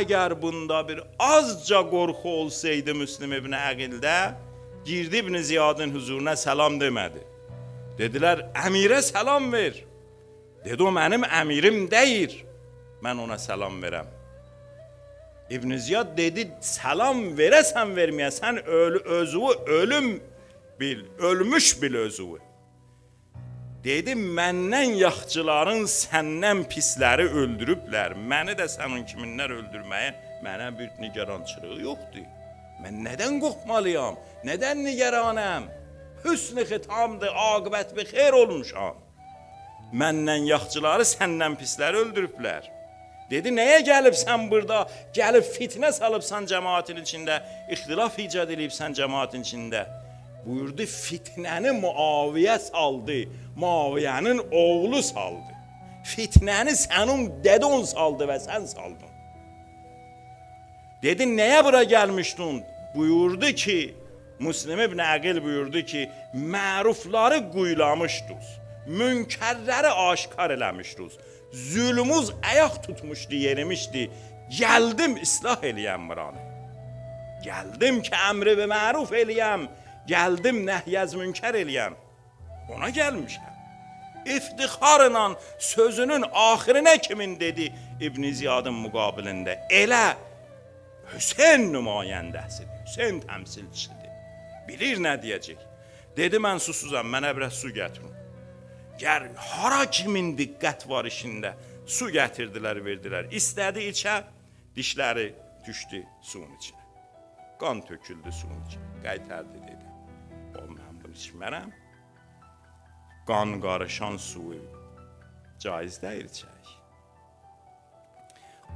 eğer bunda bir azca korku olsaydı Müslim İbni Aqil'de girdi İbn Ziyad'ın huzuruna selam demedi. Dediler emire selam ver. Dedi o benim emirim değil. Ben ona selam verem. İbn Ziyad dedi selam verəsən verməyəsən ölü özünü ölüm bil, ölmüş bil özünü. Dedi məndən yaxçıların səndən pisləri öldürüblər. Məni də sənin kiminlər öldürməyə mənə bir nigarançılığı yoxdur. Mən nədən qorxmalıyam? Nədən nigaranam? Hüsn-i xitamdır, aqibət bir xeyr olmuşam. Məndən yaxçıları səndən pisləri öldürüblər. Dedi nəyə gəlibsən burada? Gəlib fitnə salıbsan cəmaətin içində, ixtilaf icad edibsən cəmaətin içində. Buyurdu fitnəni Muaviyə saldı, Muaviyənin oğlu saldı. Fitnəni sənin dədon saldı və sən saldın. Dedi nəyə bura gəlmişdin? Buyurdu ki, Müslim ibn Aqil buyurdu ki, mərufları quyulamışdınız, münkərləri aşkar eləmişdiniz. Zulmuz ayaq tutmuşdu, yerimişdi. Gəldim islah eləyəm buranı. Gəldim ki, əmri və məruf eləyəm. Gəldim nəhyəz münkər eləyəm. Ona gəlmişəm. İftixarla sözünün axirinə kimin dedi İbn Ziyadın müqabilində? Elə Hüseyn nümayəndəsidir, Hüseyn təmsilçisidir. Bilir nə deyəcək. Dedi mən susuzam, mənə biraz su gətirin. Gər hara kimin diqqət var işində su gətirdilər, verdilər. İstədi içə, dişləri düşdü suyun içinə. Qan töküldü suyun içinə. Qaytardı dedi. İçmərəm. Qan qarışan suyu caiz deyil içək.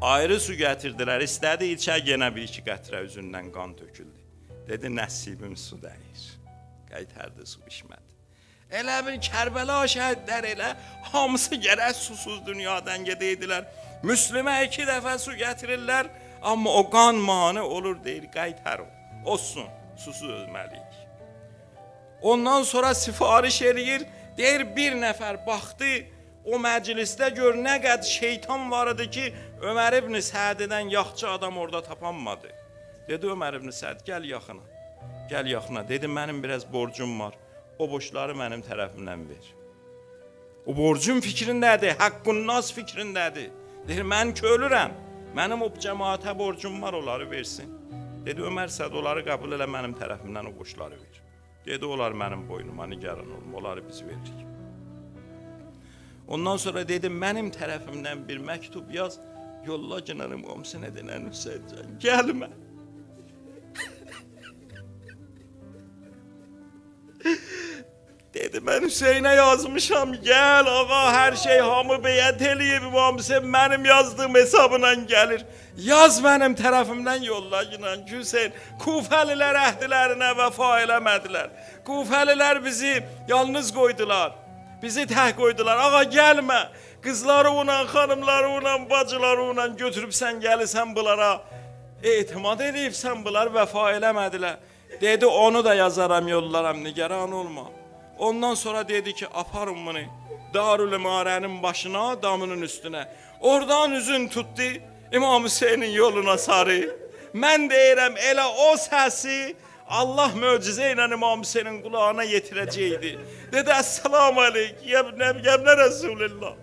Ayrı su gətirdilər, istədi içə yenə bir iki qətrə üzündən qan töküldü. Dedi nəsibim su deyir. Qaytardı su içmədi. Elə bir Kərbəla şəhidlər elə hamısı gərək susuz dünyadan gedəydilər. Müslimə iki dəfə su gətirirlər, amma o qan mane olur deyir, qaytar o. Olsun, susuz ölməliyik. Ondan sonra sifariş eləyir, deyir bir nəfər baxdı, o məclisdə gör nə qədər şeytan var idi ki, Ömər ibn Sədidən yaxçı adam orada tapanmadı. Dedi Ömər ibn Səd, gəl yaxına. Gəl yaxına. Dedi mənim biraz borcum var. O borcları mənim tərəfimdən ver. O borcun fikrindədir, haqqun nas fikrindədir. Deyir mən köylürəm. Mənim o cəmaətə borcum var, onları versin. Dedi Ömər Səd onları qəbul elə mənim tərəfimdən o borcları ver. Dedi onlar mənim boynuma nigaran olma, onları biz veririk. Ondan sonra dedi mənim tərəfimdən bir məktub yaz, yolla canım Omsinə denən Hüseyin gəlmə. Dedi mən Hüseynə yazmışam, gəl ağa, hər şey hamı beyət eləyib İmam Hüseyn mənim yazdığım hesabına gəlir. Yaz mənim tərəfimdən yolla yinən ki, Hüseyn Kufəlilər əhdilərinə vəfa eləmədilər. Kufəlilər bizi yalnız qoydular. Bizi tək qoydular. Ağa gəlmə. Qızları ilə, xanımları ilə, bacıları ilə götürübsən gəlirsən bunlara. Etimad edibsən bunlar vəfa eləmədilər. Dedi onu da yazaram, yollaram, nigaran olma. Ondan sonra dedi ki aparın bunu Darül İmarenin başına damının üstüne. Oradan üzün tuttu İmam Hüseyin'in yoluna sarı. Mən deyirəm elə o səsi Allah möcüzə ilə İmam Hüseynin qulağına yetirəcəkdi. Dedi Esselamu aleyk yebne, yebne Resulillah.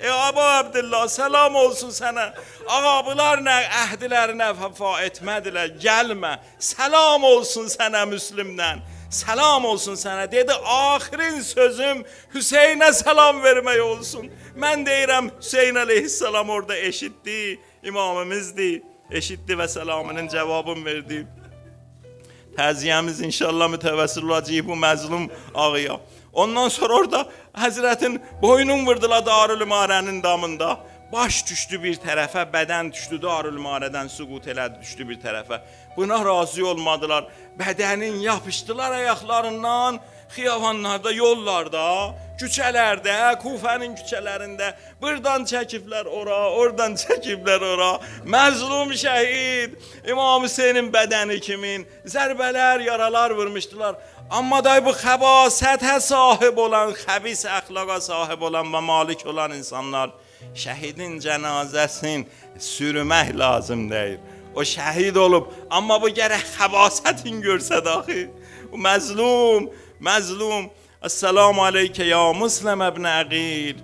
E Abu Abdullah selam olsun sana. Ağa bunlar nə əhdilərinə vəfa etmədilər. Gəlmə. Selam olsun sənə Müslimdən. Selam olsun sənə. Dedi axirin sözüm Hüseynə selam vermək olsun. Mən deyirəm Hüseyn əleyhissalam orada eşitdi, imamımızdı. Eşitdi və selamının cavabını verdi. Təziyəmiz inşallah mütəvəssil olacaq bu məzlum ağıya. Ondan sonra orada Həzrətin boynun vurdular Darül Marənin damında. Baş düşdü bir tərəfə, bədən düşdü Darül Marədən süqut elədi, düşdü bir tərəfə. Buna razı olmadılar. Bədənin yapışdılar ayaqlarından, xiyavanlarda, yollarda, küçələrdə, Kufənin küçələrində burdan çəkiblər ora, oradan çəkiblər ora. Məzlum şəhid İmam Hüseynin bədəni kimin zərbələr, yaralar vurmuşdular. Amma day bu xəbasətə sahib olan, xəbis əxlaqa sahib olan və malik olan insanlar şəhidin cənazəsini sürmək lazım deyil. O şəhid olub, amma bu gərək xəbasətin görsəd axı. O məzlum, məzlum. السلام علیک یا مسلم ابن عقیل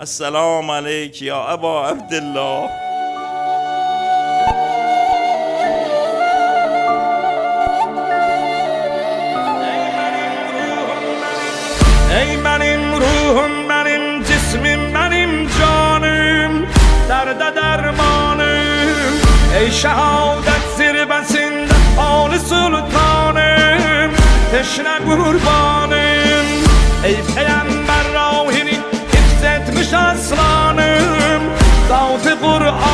السلام علیک یا ابا عبدالله ای منیم روحم منیم جسمیم منیم جانم درد درمانم. ای شهادت زیر بسند آل سلطانم. تشنه قربانم. Ey peygamber rahini Hifzetmiş aslanım. Zavt-ı Kur'an'ım